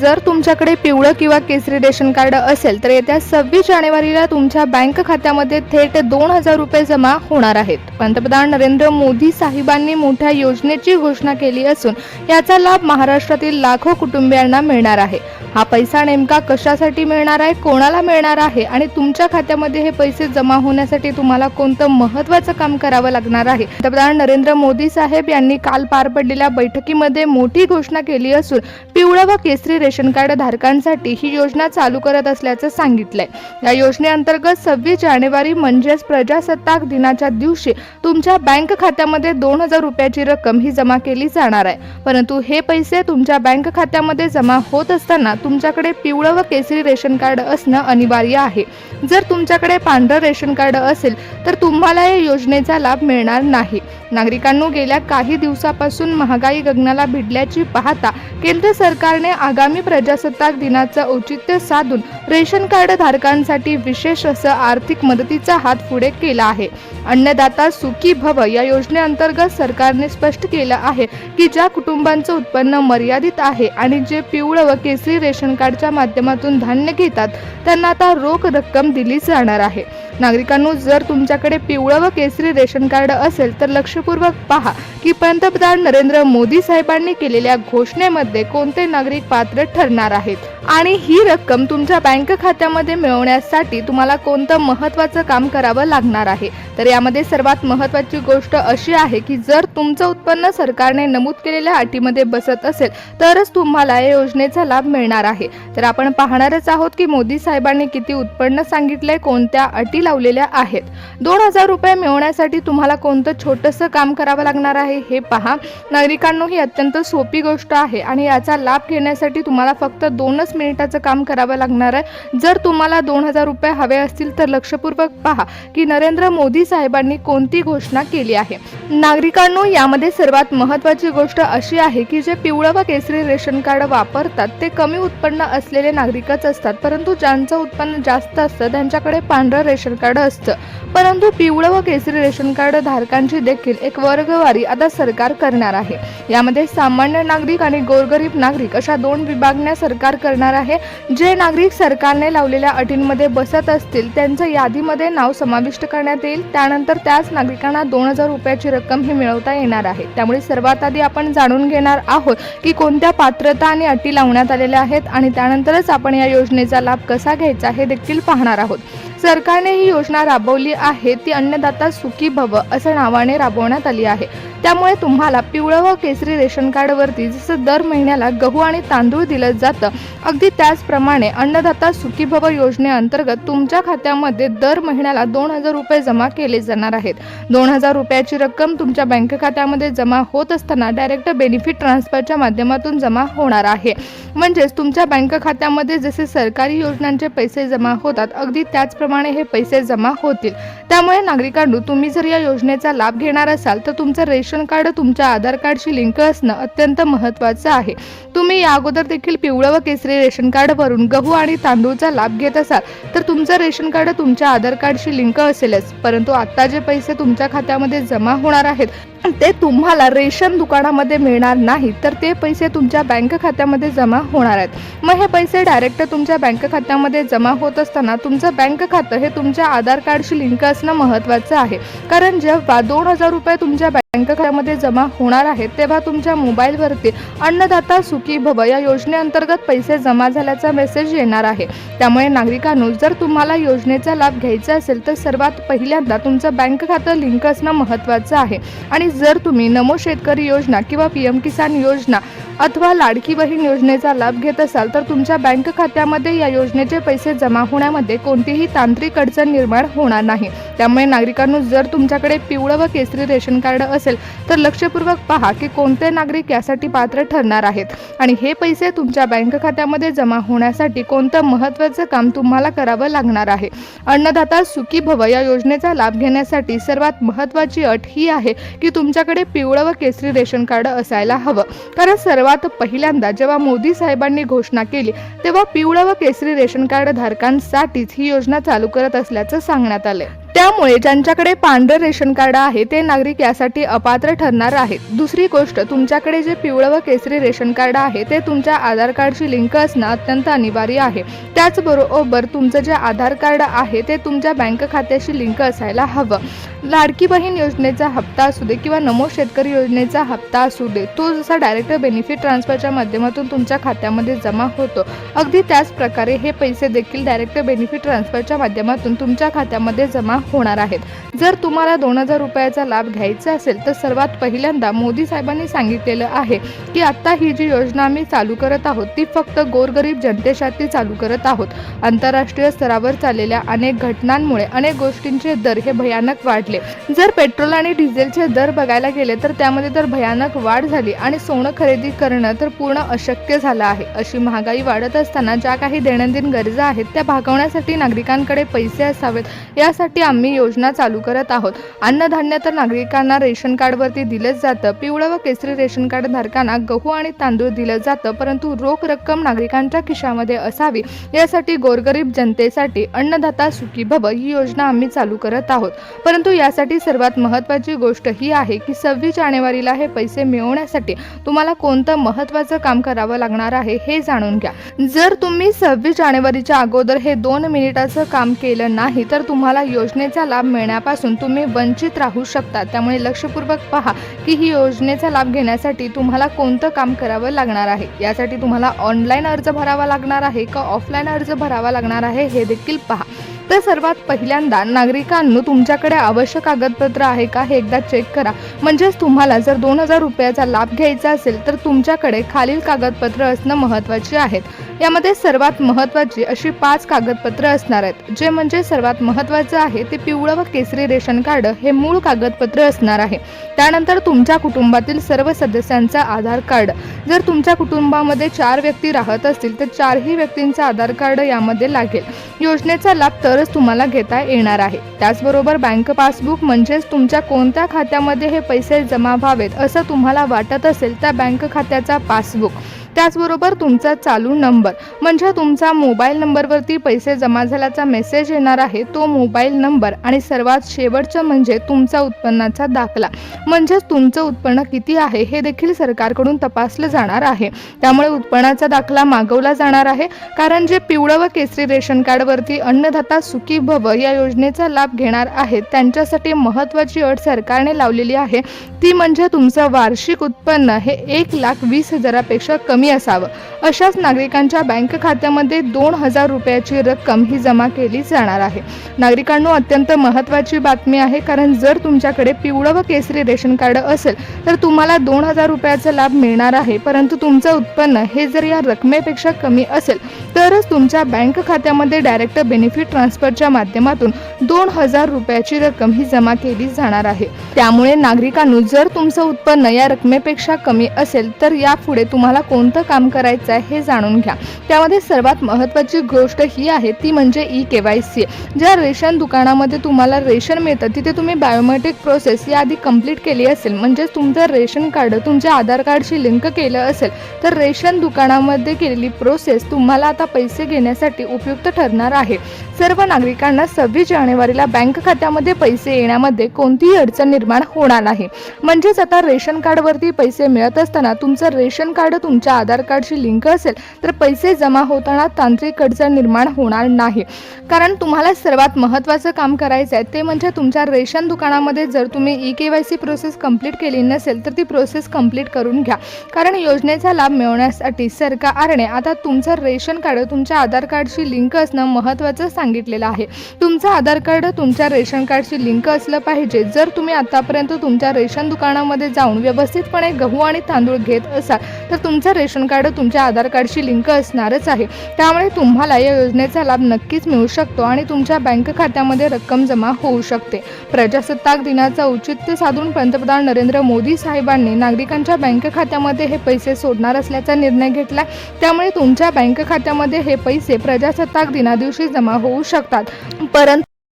जर तुमच्याकडे पिवळं किंवा केसरी रेशन कार्ड असेल तर येत्या सव्वीस जानेवारीला तुमच्या बँक खात्यामध्ये थेट दोन हजार रुपये जमा होणार आहेत. पंतप्रधान नरेंद्र मोदी साहेबांनी मोठ्या योजनेची घोषणा केली असून याचा लाभ महाराष्ट्रातील लाखो कुटुंबियांना मिळणार आहे. हा पैसा नेमका कशासाठी मिळणार आहे कोणाला मिळणार आहे आणि तुमच्या खात्यामध्ये हे पैसे जमा होण्यासाठी तुम्हाला कोणतं महत्त्वाचं काम करावं लागणार आहे? पंतप्रधान नरेंद्र मोदी साहेब यांनी काल पार पडलेल्या बैठकीमध्ये मोठी घोषणा केली असून पिवळं व केसरी रेशन कार्ड धारकांसाठी ही योजना चालू करत असल्याचं सांगितलंय. या योजनेअंतर्गत सव्वीस जानेवारी म्हणजेच प्रजासत्ताक दिनाच्या दिवशी तुमच्या बँक खात्यामध्ये दोन हजार रुपयाची रक्कम ही जमा केली जाणार आहे. परंतु हे पैसे तुमच्या बँक खात्यामध्ये जमा होत असताना तुमच्याकडे पिवळं व केसरी रेशन कार्ड असणं अनिवार्य आहे. जर तुमच्याकडे पांढरं रेशन कार्ड असेल तर तुम्हाला या योजनेचा लाभ मिळणार नाही. नागरिकांनो गेल्या काही दिवसापासून महागाई गगनाला भिडल्याची पाहता केंद्र सरकारने आगामी प्रजासत्ताक दिनाचं औचित्य साधून रेशन कार्ड धारकांसाठी विशेष असं आर्थिक मदतीचा हात पुढे केला आहे. अन्नदाता सुखी भव या योजनेअंतर्गत सरकारने स्पष्ट केलं आहे की ज्या कुटुंबांचं उत्पन्न मर्यादित आहे आणि जे पिवळं व केसरी रेशन कार्डच्या माध्यमातून धान्य घेतात. त्यांना आता रोख रक्कम दिली जाणार आहे. नागरिकांनो जर तुमच्याकडे पिवळं व केसरी रेशन कार्ड असेल तर लक्षपूर्वक पहा की पंतप्रधान नरेंद्र मोदी साहेबांनी केलेल्या घोषणेमध्ये कोणते नागरिक पात्र ठरणार आहेत? आणि ही रक्कम तुमच्या बँक खात्यामध्ये मिळवण्यासाठी तुम्हाला कोणतं महत्त्वाचं काम करावं लागणार आहे? तर यामध्ये सर्वात महत्त्वाची गोष्ट अशी आहे की जर तुमचं उत्पन्न सरकारने नमूद केलेल्या अटीमध्ये बसत असेल तरच तुम्हाला या योजनेचा लाभ मिळणार आहे. तर आपण पाहणारच आहोत की मोदी साहेबांनी किती उत्पन्न सांगितलंय कोणत्या अटी लावलेल्या आहेत. दोन हजार रुपये मिळवण्यासाठी तुम्हाला कोणतं छोटंसं काम करावं लागणार आहे हे पहा. नागरिकांनो ही अत्यंत सोपी गोष्ट आहे आणि याचा लाभ घेण्यासाठी तुम्हाला फक्त दोनच मिनिटाचं काम करावं लागणार आहे. जर तुम्हाला दोन हजार रुपये हवे असतील तर लक्षपूर्वक पहा की नरेंद्र मोदी साहेबांनी कोणती घोषणा केली आहे. नागरिकांनो यामध्ये सर्वात महत्वाची गोष्ट अशी आहे की जे पिवळं व केसरी रेशन कार्ड वापरतात ते कमी उत्पन्न असलेले नागरिकच असतात परंतु ज्यांचं उत्पन्न जास्त असतं त्यांच्याकडे पांढरं रेशन कार्ड असतं. परंतु पिवळं व केसरी रेशन कार्ड धारकांची देखील एक वर्गवारी आता सरकार करणार आहे. यामध्ये सामान्य नागरिक आणि गोरगरीब नागरिक अशा दोन विभागण्या सरकार करणार आहे. जे नागरिक सरकारने लावलेल्या अटींमध्ये बसत असतील त्यांचं यादीमध्ये नाव समाविष्ट करण्यात येईल. त्यानंतर त्याच नागरिकांना दोन हजार रुपयाची रक्कम ही मिळवता येणार आहे. त्यामुळे सर्वात आधी आपण जाणून घेणार आहोत की कोणत्या पात्रता आणि अटी लावण्यात आलेल्या आहेत. आणि त्यानंतरच आपण या योजनेचा लाभ कसा घ्यायचा हे देखील पाहणार आहोत. सरकारने ही योजना राबवली आहे ती अन्नदाता सुखी भव असं नावाने राबवण्यात आली आहे. त्यामुळे तुम्हाला पिवळं व केसरी रेशन कार्डवरती जसं दर महिन्याला गहू आणि तांदूळ दिलं जातं अगदी त्याचप्रमाणे अन्नदाता सुखीभव योजनेअंतर्गत तुमच्या खात्यामध्ये दर महिन्याला दोन हजार रुपये जमा केले जाणार आहेत. दोन हजार रुपयाची रक्कम तुमच्या बँक खात्यामध्ये जमा होत असताना डायरेक्ट बेनिफिट ट्रान्सफरच्या माध्यमातून जमा होणार आहे. म्हणजेच तुमच्या बँक खात्यामध्ये जसे सरकारी योजनांचे पैसे जमा होतात अगदी त्याचप्रमाणे हे पैसे जमा होतील. त्यामुळे नागरिकांनो तुम्ही जर या योजनेचा लाभ घेणार असाल तर तुमचं रेशन कार्ड तुमच्या आधार कार्डशी लिंक असणं अत्यंत महत्त्वाचं आहे. तुम्ही या अगोदर देखील पिवळं व केसरी रेशन कार्ड भरून गहू आणि तांदूळचा लाभ घेत असाल तर तुमचं रेशन कार्ड तुमच्या आधार कार्डशी लिंक असेलच. परंतु आत्ता जे पैसे तुमच्या खात्यामध्ये जमा होणार आहेत ते तुम्हाला रेशन दुकानामध्ये मिळणार नाही तर ते पैसे तुमच्या बँक खात्यामध्ये जमा होणार आहेत. मग हे पैसे डायरेक्ट तुमच्या बँक खात्यामध्ये जमा होत असताना तुमचं बँक खातं हे तुमच्या आधार कार्डशी लिंक असणं महत्त्वाचं आहे. कारण जेव्हा दोन हजार रुपये तुमच्या बँक खात्यामध्ये जमा होणार आहेत तेव्हा तुमच्या मोबाईलवरती अन्नदाता सुखी भव या योजनेअंतर्गत पैसे जमा झाल्याचा मेसेज येणार आहे. त्यामुळे नागरिकांनो जर तुम्हाला योजनेचा लाभ घ्यायचा असेल तर सर्वात पहिल्यांदा तुमचं बँक खातं लिंक असणं महत्त्वाचं आहे. आणि जर तुम्ही नमो शेतकरी योजना किंवा पी एम किसान योजना अथवा लाडकी बहीण योजनेचा लाभ घेत असाल तर तुमच्या बँक खात्यामध्ये या योजनेचे पैसे जमा होण्यामध्ये कोणतीही तांत्रिक अडचण निर्माण होणार नाही. त्यामुळे नागरिकांनो जर तुमच्याकडे पिवळं व केसरी रेशन कार्ड असेल तर लक्षपूर्वक पहा की कोणते नागरिक यासाठी पात्र ठरणार आहेत. आणि हे पैसे तुमच्या बँक खात्यामध्ये जमा होण्यासाठी कोणतं महत्त्वाचं काम तुम्हाला करावं लागणार आहे. अन्नदाता सुखी भव या योजनेचा लाभ घेण्यासाठी सर्वात महत्त्वाची अट ही आहे की तुमच्याकडे पिवळं व केसरी रेशन कार्ड असायला हवं. कारण सर्वात पहिल्यांदा जेव्हा मोदी साहेबांनी घोषणा केली तेव्हा पिवळं व केसरी रेशन कार्ड धारकांसाठीच ही योजना चालू करत असल्याचं सांगण्यात आलंय. त्यामुळे ज्यांच्याकडे पांढरं रेशन कार्ड आहे ते नागरिक यासाठी अपात्र ठरणार आहेत. दुसरी गोष्ट तुमच्याकडे जे पिवळं व केसरी रेशन कार्ड आहे ते तुमच्या आधार कार्डशी लिंक असणं अत्यंत अनिवार्य आहे. त्याचबरोबर तुमचं जे आधार कार्ड आहे ते तुमच्या बँक खात्याशी लिंक असायला हवं. लाडकी बहीण योजनेचा हप्ता असू दे किंवा नमो शेतकरी योजनेचा हप्ता असू दे तो जसा डायरेक्ट बेनिफिट ट्रान्सफरच्या माध्यमातून तुमच्या खात्यामध्ये जमा होतो. अगदी त्याच प्रकारे हे पैसे देखील डायरेक्ट बेनिफिट ट्रान्सफरच्या माध्यमातून तुमच्या खात्यामध्ये जमा होणार आहेत. जर तुम्हाला दोन हजार रुपयाचा लाभ घ्यायचा असेल तर सर्वात पहिल्यांदा मोदी साहेबांनी सांगितलेलं आहे की आत्ता ही जी योजना आम्ही चालू करत आहोत ती फक्त गोरगरीब जनतेसाठी चालू करत आहोत. आंतरराष्ट्रीय स्तरावर चाललेल्या अनेक घटनांमुळे अनेक गोष्टींचे दर हे भयानक वाढले. जर पेट्रोल आणि डिझेलचे दर बघायला गेले तर त्यामध्ये तर भयानक वाढ झाली आणि सोनं खरेदी करणं तर पूर्ण अशक्य झालं आहे. अशी महागाई वाढत असताना ज्या काही दैनंदिन गरजा आहेत त्या भागवण्यासाठी नागरिकांकडे पैसे असावेत. यासाठी आम्ही योजना चालू करत आहोत. अन्नधान्य तर नागरिकांना रेशन कार्डवरती दिलंच जातं. पिवळं व केसरी रेशन कार्ड धारकांना गहू आणि तांदूळ दिलं जातं. परंतु रोख रक्कम नागरिकांच्या खिशामध्ये असावी यासाठी गोरगरीब जनतेसाठी अन्नदाता सुखी भव ही योजना आम्ही चालू करत आहोत. परंतु यासाठी सर्वात महत्त्वाची गोष्ट ही आहे की सव्वीस जानेवारीला हे पैसे मिळवण्यासाठी तुम्हाला कोणतं महत्त्वाचं काम करावं लागणार आहे हे जाणून घ्या. जर तुम्ही सव्वीस जानेवारीच्या अगोदर हे दोन मिनिटाचं काम केलं नाही तर तुम्हाला योजना योजनेचा लाभ मिळण्यापासून तुम्ही वंचित राहू शकता. त्यामुळे लक्षपूर्वक पहा की ही योजनेचा लाभ घेण्यासाठी तुम्हाला कोणतं काम करावं लागणार आहे? यासाठी तुम्हाला ऑनलाईन अर्ज भरावा लागणार आहे का ऑफलाईन अर्ज भरावा लागणार आहे हे देखील पहा. तर सर्वात पहिल्यांदा नागरिकांनो तुमच्याकडे आवश्यक कागदपत्र आहे का हे एकदा चेक करा. म्हणजेच तुम्हाला जर दोन हजार रुपयाचा लाभ घ्यायचा असेल तर तुमच्याकडे खालील कागदपत्र असणं महत्त्वाचे आहेत यामध्ये सर्वात महत्त्वाची अशी पाच कागदपत्र असणार आहेत. जे म्हणजे सर्वात महत्त्वाचं आहे ते पिवळं व केसरी रेशन कार्ड हे मूळ कागदपत्र असणार आहे. त्यानंतर तुमच्या कुटुंबातील सर्व सदस्यांचा आधार कार्ड. जर तुमच्या कुटुंबामध्ये चार व्यक्ती राहत असतील तर चारही व्यक्तींचा आधार कार्ड यामध्ये लागेल. योजनेचा लाभ तरच तुम्हाला घेता येणार आहे. त्याचबरोबर बँक पासबुक म्हणजेच तुमच्या कोणत्या खात्यामध्ये हे पैसे जमा व्हावेत असं तुम्हाला वाटत असेल त्या बँक खात्याचा पासबुक. त्याचबरोबर तुमचा चालू नंबर. म्हणजे तुमचा मोबाईल नंबरवरती पैसे जमा झाल्याचा मेसेज येणार आहे तो मोबाईल नंबर आणि सर्वात शेवटचं म्हणजे तुमचा उत्पन्नाचा दाखला. म्हणजेच तुमचं उत्पन्न किती आहे हे देखील सरकारकडून तपासलं जाणार आहे. त्यामुळे उत्पन्नाचा दाखला मागवला जाणार आहे. कारण जे पिवळं व केसरी रेशन कार्डवरती अन्नदाता सुखी भव या योजनेचा लाभ घेणार आहेत त्यांच्यासाठी महत्त्वाची अट सरकारने लावलेली आहे. ती म्हणजे तुमचं वार्षिक उत्पन्न हे एक लाख वीस हजारापेक्षा कमी असावं. अशाच नागरिकांच्या बँक खात्यामध्ये दोन हजार रुपयाची रक्कम ही जमा केली जाणार आहे. नागरिकांनो अत्यंत महत्त्वाची बातमी आहे कारण जर तुमच्याकडे पिवळं व केसरी रेशन कार्ड असेल तर तुम्हाला दोन हजार रुपयाचा लाभ मिळणार आहे. परंतु तुमचं उत्पन्न हे जर या रकमेपेक्षा कमी असेल तरच तुमच्या बँक खात्यामध्ये डायरेक्ट बेनिफिट ट्रान्सफरच्या माध्यमातून दोन हजार रुपयाची रक्कम ही जमा केली जाणार आहे. त्यामुळे नागरिकांनो जर तुमचं उत्पन्न या रकमेपेक्षा कमी असेल तर यापुढे तुम्हाला कोणतं काम करायचं आहे हे जाणून घ्या. त्यामध्ये सर्वात महत्त्वाची गोष्ट ही आहे ती म्हणजे ई के वाय सी ज्या रेशन दुकानामध्ये तुम्हाला रेशन मिळतं तिथे तुम्ही बायोमेट्रिक प्रोसेस याआधी कंप्लीट केली असेल म्हणजेच तुमचं रेशन कार्ड तुमच्या आधार कार्डशी लिंक केलं असेल तर रेशन दुकानामध्ये केलेली प्रोसेस तुम्हाला आता पैसे घेण्यासाठी उपयुक्त ठरणार आहे. सर्व नागरिकांना सव्वीस जानेवारीला बँक खात्यामध्ये पैसे येण्यामध्ये कोणतीही अडचण निर्माण होणार आहे म्हणजेच आता रेशन कार्डवरती पैसे मिळत असताना तुमचं रेशन कार्ड तुमच्या आधार कार्डशी लिंक असेल तर पैसे जमा होताना तांत्रिक अडचण निर्माण होणार नाही. कारण तुम्हाला सर्वात महत्त्वाचं काम करायचं आहे ते म्हणजे तुमच्या रेशन दुकानामध्ये जर तुम्ही E K Y C process complete केली नसेल तर ती प्रोसेस कंप्लीट करून घ्या. कारण योजनेचा लाभ मिळवण्यासाठी सरकारने आता तुमचं रेशन कार्ड तुमच्या आधार कार्डशी लिंक असणं महत्त्वाचं सांगितलेलं आहे. तुमचं आधार कार्ड तुमच्या रेशन कार्डशी लिंक असलं पाहिजे. जर तुम्ही आतापर्यंत तुमच्या रेशन दुकानामध्ये जाऊन व्यवस्थितपणे गहू आणि तांदूळ घेत असाल तर तुमचं रेशन कार्ड तुमच्या आधार कार्डशी लिंक असणारच आहे. त्यामुळे तुम्हाला या योजनेचा लाभ नक्कीच मिळू शकतो आणि तुमच्या बँक खात्यामध्ये रक्कम जमा होऊ शकते. प्रजासत्ताक दिनाचं औचित्य साधून पंतप्रधान नरेंद्र मोदी साहेबांनी नागरिकांच्या बँक खात्यामध्ये हे पैसे सोडणार असल्याचा निर्णय घेतला त्यामुळे तुमच्या बँक खात्यामध्ये हे पैसे प्रजासत्ताक दिनादिवशी जमा होऊ शकतात. परंतु